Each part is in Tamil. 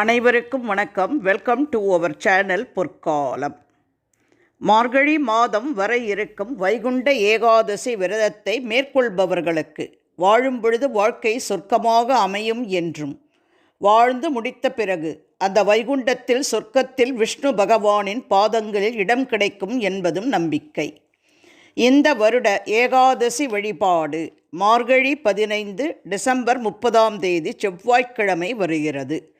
அனைவருக்கும் வணக்கம். வெல்கம் டு அவர் சேனல் பொற்காலம். மார்கழி மாதம் வர இருக்கும் வைகுண்ட ஏகாதசி விரதத்தை மேற்கொள்பவர்களுக்கு வாழும் பொழுது வாழ்க்கை சொர்க்கமாக அமையும் என்றும் வாழ்ந்து முடித்த பிறகு அந்த வைகுண்டத்தில் சொர்க்கத்தில் விஷ்ணு பகவானின் பாதங்களில் இடம் கிடைக்கும் என்பதும் நம்பிக்கை. இந்த வருட ஏகாதசி வழிபாடு மார்கழி பதினைந்து டிசம்பர் முப்பதாம் தேதி செவ்வாய்க்கிழமை வருகிறது.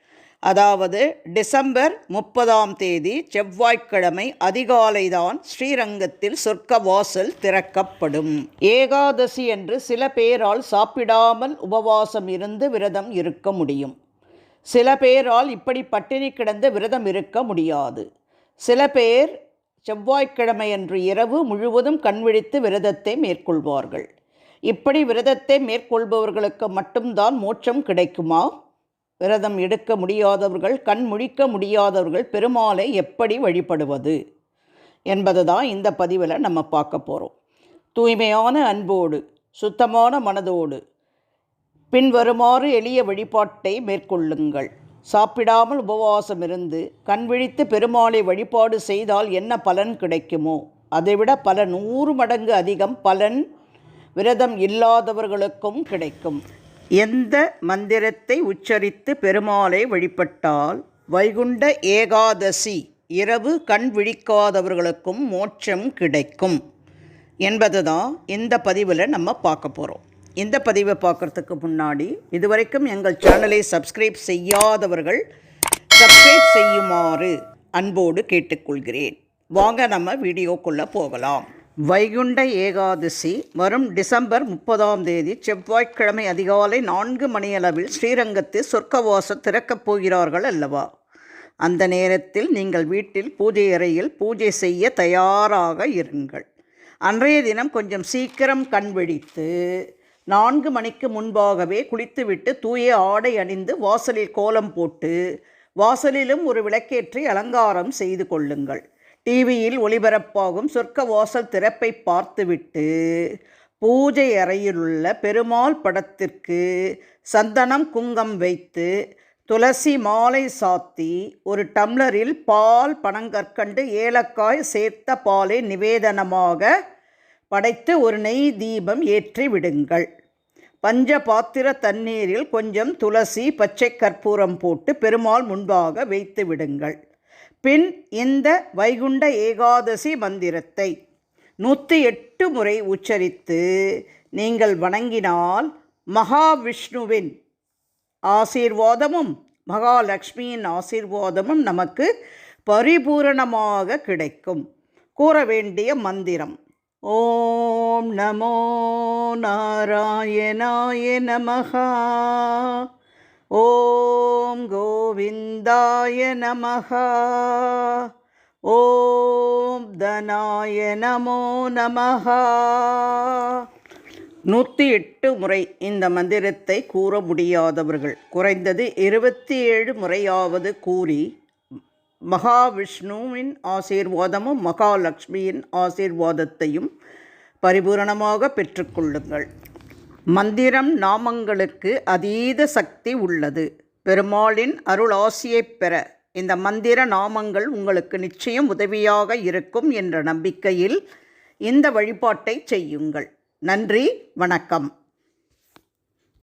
அதாவது டிசம்பர் முப்பதாம் தேதி செவ்வாய்க்கிழமை அதிகாலைதான் ஸ்ரீரங்கத்தில் சொர்க்க வாசல் திறக்கப்படும். ஏகாதசி என்று சில பேரால் சாப்பிடாமல் உபவாசம் இருந்து விரதம் இருக்க முடியும். சில பேரால் இப்படி பட்டினி கிடந்து விரதம் இருக்க முடியாது. சில பேர் செவ்வாய்க்கிழமையன்று இரவு முழுவதும் கண்விழித்து விரதத்தை மேற்கொள்வார்கள். இப்படி விரதத்தை மேற்கொள்பவர்களுக்கு மட்டும்தான் மோட்சம் கிடைக்குமா? விரதம் எடுக்க முடியாதவர்கள் கண் முழிக்க முடியாதவர்கள் பெருமாளை எப்படி வழிபடுவது என்பது தான் இந்த பதிவில் நம்ம பார்க்க போகிறோம் தூய்மையான அன்போடு சுத்தமான மனதோடு பின்வருமாறு எளிய வழிபாட்டை மேற்கொள்ளுங்கள். சாப்பிடாமல் உபவாசம் இருந்து கண் விழித்து பெருமாளை வழிபாடு செய்தால் என்ன பலன் கிடைக்குமோ அதைவிட பல நூறு மடங்கு அதிகம் பலன் விரதம் இல்லாதவர்களுக்கும் கிடைக்கும். எந்த மந்திரத்தை உச்சரித்து பெருமாளை வழிபட்டால் வைகுண்ட ஏகாதசி இரவு கண் விழிக்காதவர்களுக்கும் மோட்சம் கிடைக்கும் என்பது தான் இந்த பதிவில் நம்ம பார்க்க போகிறோம் இந்த பதிவை பார்க்குறதுக்கு முன்னாடி இதுவரைக்கும் எங்கள் சேனலை சப்ஸ்கிரைப் செய்யாதவர்கள் சப்ஸ்கிரைப் செய்யுமாறு அன்போடு கேட்டுக்கொள்கிறேன். வாங்க நம்ம வீடியோக்குள்ளே போகலாம். வைகுண்ட ஏகாதசி வரும் டிசம்பர் முப்பதாம் தேதி செவ்வாய்க்கிழமை அதிகாலை நான்கு மணியளவில் ஸ்ரீரங்கத்தில் சொர்க்கவாசம் திறக்கப் போகிறார்கள் அல்லவா? அந்த நேரத்தில் நீங்கள் வீட்டில் பூஜை அறையில் பூஜை செய்ய தயாராக இருங்கள். அன்றைய தினம் கொஞ்சம் சீக்கிரம் கண் விழித்து நான்கு மணிக்கு முன்பாகவே குளித்துவிட்டு தூய ஆடை அணிந்து வாசலில் கோலம் போட்டு வாசலிலும் ஒரு விளக்கேற்றி அலங்காரம் செய்து கொள்ளுங்கள். டிவியில் ஒளிபரப்பாகும் சொர்க்க வாசல் திறப்பை பார்த்துவிட்டு பூஜை அறையிலுள்ள பெருமாள் படத்திற்கு சந்தனம் குங்கம் வைத்து துளசி மாலை சாத்தி ஒரு டம்ளரில் பால் பனங்கற்கண்டு ஏலக்காய் சேர்த்த பாலை நிவேதனமாக படைத்து ஒரு நெய் தீபம் ஏற்றி விடுங்கள். பஞ்ச பாத்திர தண்ணீரில் கொஞ்சம் துளசி பச்சை கற்பூரம் போட்டு பெருமாள் முன்பாக வைத்து விடுங்கள். பின் இந்த வைகுண்ட ஏகாதசி மந்திரத்தை நூற்றி எட்டு முறை உச்சரித்து நீங்கள் வணங்கினால் மகாவிஷ்ணுவின் ஆசீர்வாதமும் மகாலட்சுமியின் ஆசீர்வாதமும் நமக்கு பரிபூரணமாக கிடைக்கும். கூற வேண்டிய மந்திரம் ஓம் நமோ நாராயணாய நமகா ஓம் கோவிந்தாய நமகா ஓம் தனாய நமோ நமஹா. நூற்றி எட்டு முறை இந்த மந்திரத்தை கூற முடியாதவர்கள் குறைந்தது இருபத்தி ஏழு முறையாவது கூறி மகாவிஷ்ணுவின் ஆசீர்வாதமும் மகாலட்சுமியின் ஆசீர்வாதத்தையும் பரிபூரணமாக பெற்றுக்கொள்ளுங்கள் மந்திரம் நாமங்களுக்கு அதீத சக்தி உள்ளது. பெருமாளின் அருளாசியைப் பெற இந்த மந்திர நாமங்கள் உங்களுக்கு நிச்சயம் உதவியாக இருக்கும் என்ற நம்பிக்கையில் இந்த வழிபாட்டை செய்யுங்கள். நன்றி வணக்கம்.